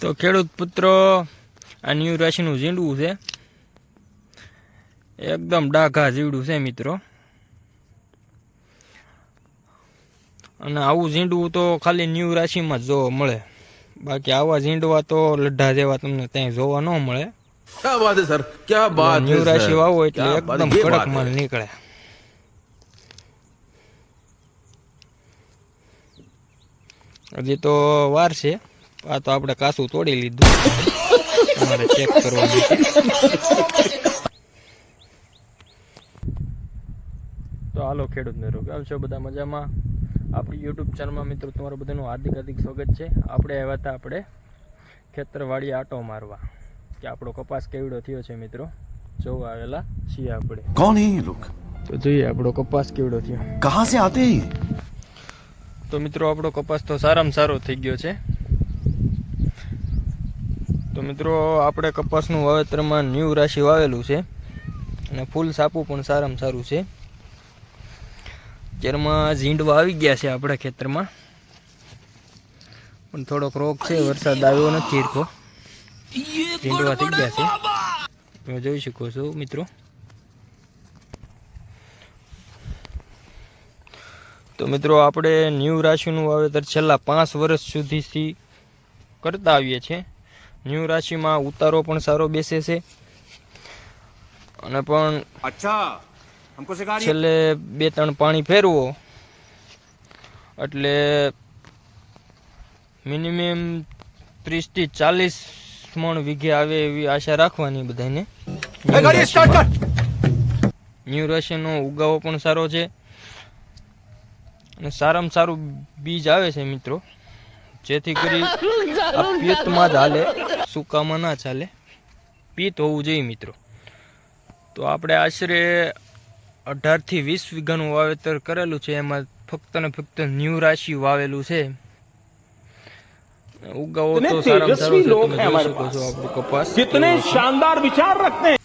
તો ખેડૂત પુત્રો આ ન્યૂ રાશિનું ઝીંડવું છે. એકદમ ડાઘા ઝીંડું છે મિત્રો. અને આવું ઝીંડવું તો ખાલી ન્યૂ રાશિમાં જોવા મળે. બાકી આવા ઝીંડવા તો લઢા જેવા તમને ત્યાં જોવા ન મળે. ન્યૂ રાશિ વાવો એટલે એકદમ કડક માલ નીકળે. હજી તો વાર છે. આ તો આપણે કાસું તોડી લીધું. તમારે ચેક કરવાનું તો હાલો ખેડૂત મિત્રો કેમ છો બધા મજામાં? આપણી યુટ્યુબ ચેનલમાં મિત્રો તમારું બધાનું હાર્દિક હાર્દિક સ્વાગત છે. આપણે આવ્યા હતા આપણે ખેતરવાડી આટો મારવા કે આપણો કપાસ કેવડો થયો છે મિત્રો? જોવા આવેલા છીએ આપણે. કોણ હે લોક તો જોઈએ આપણો કપાસ કેવડો થયો. કહા સે આતે તો મિત્રો આપણો કપાસ તો સારામાં સારો થઈ ગયો છે. તો મિત્રો, આપણે કપાસનું વાવેતરમાં ન્યૂ રાશિ વાવેલું છે અને ફૂલ સાપું પણ સારામાં સારું છે. અત્યારમાં ઝીંડવા આવી ગયા છે આપણા ખેતરમાં. પણ થોડોક રોગ છે, વરસાદ આવ્યો નથી ઈરખો ઝીંડવા થઈ ગયા છે. તમે જોઈ શકો છો મિત્રો. તો મિત્રો, આપણે ન્યૂ રાશિનું વાવેતર છેલ્લા પાંચ વર્ષ સુધીથી કરતા આવીએ છીએ. ન્યૂ રાશિમાં ઉતારો પણ સારો બેસે છે. અને પણ છેલ્લે બે ત્રણ પાણી ફેરવો. એટલે મિનિમમ ત્રીસથી ચાલીસ મણ વીઘે આવે એવી આશા રાખવાની બધાને ન્યૂ રશિયનો ઉગાવો પણ સારો છે. અને સારામાં સારું બીજ આવે છે મિત્રો. જેથી કરી આ જ હાલે. સુકામાં ના ચાલે. પિત્ત હોવું જોઈએ મિત્રો. તો આપણે આશરે અઢારથી વીસ વીઘાનું વાવેતર કરેલું છે. એમાં ફક્ત ને ફક્ત ન્યૂ રાશિ વાવેલું છે. ઉગાવો તો સારામાં સારું તમે જોઈ શકો છો આપણું કપાસ. શાનદાર વિચાર રખતે